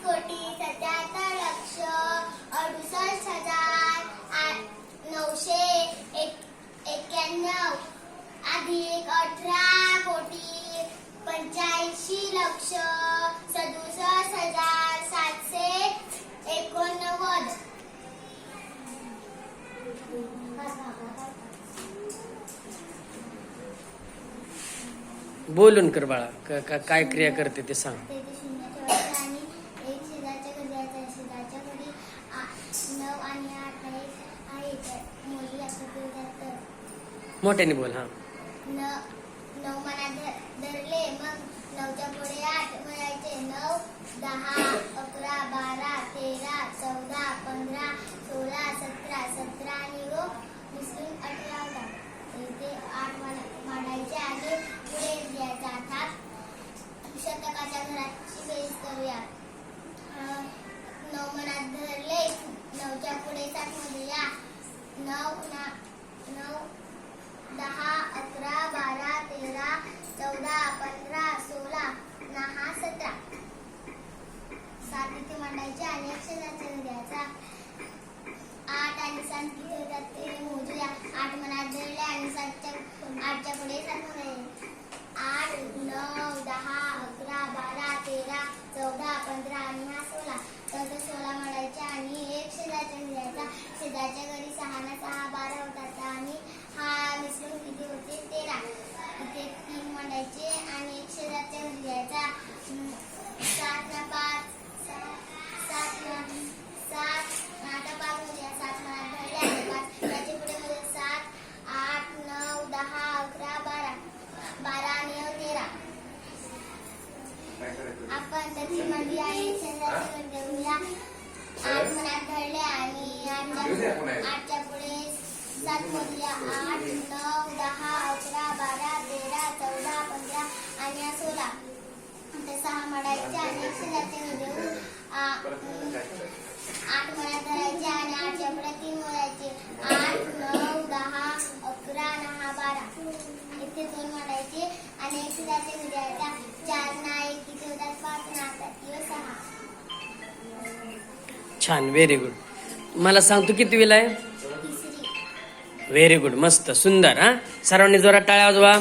कोटी सत्याहत्तर लक्ष अडुसष्ट हजार आठ- नऊशे एक एक्क्याण्णव अधिक अठरा कोटी पंच्याऐंशी लक्ष सदुसष्ट हजार सातशे एकोणनव्वद. बोलून कर बाळा काय क्रिया करते ते सांग तेथे शून्य ठेवायचे आणि एक शेजारच्या घरी जायचं शेजारच्या घरी आ- नऊ आणि आठ आहे आहे तर मुली असं तर मोठ्याने बोल हा. नऊ मनात धरले मग नऊच्या पुढे आठ म्हणायचे नऊ दहा अकरा बारा तेरा चौदा पंधरा सोळा सतरा सतरा आणि व मिसळून अठरा होता ते आठ म्हण- म्हणायचे आणि पुढे द्यायचा आता शतकाच्या घराची बेरीज करूया. नऊ मनात धरले नऊच्या पुढे सात मध्ये या नऊ ना नऊ दहा अकरा बारा तेरा चौदा पंधरा सोळा दहा सतरा सात इथे मांडायचे आणि अक्षराचा द्यायचा आठ आणि सात किती होतात ते मोजूया आठ मनात धरले आणि सातच्या आठच्या पुढे सात म्हणाले आठ नऊ दहा आपण मंदी आहे शेजारची देऊया आठ मनात धरले आणि आठच्या पुढे सात मोजूया आठ नऊ दहा अकरा बारा तेरा चौदा पंधरा आणि सोळा. सहा म्हणायचे आणि एक शेजारचे देऊन आ- आठ मनात धरायचे आणि आठच्या पुढे तीन मोजायचे आठ नऊ दहा अकरा आणि हा बारा. इथे दोन म्हणायचे आणि एक शेजारचे द्यायचा चार ना छान व्हेरी गुड मला सांग तू किती वेळ आहे? व्हेरी गुड मस्त सुंदर हा? सर्वांनी जोरात टाळ्या वाजवा.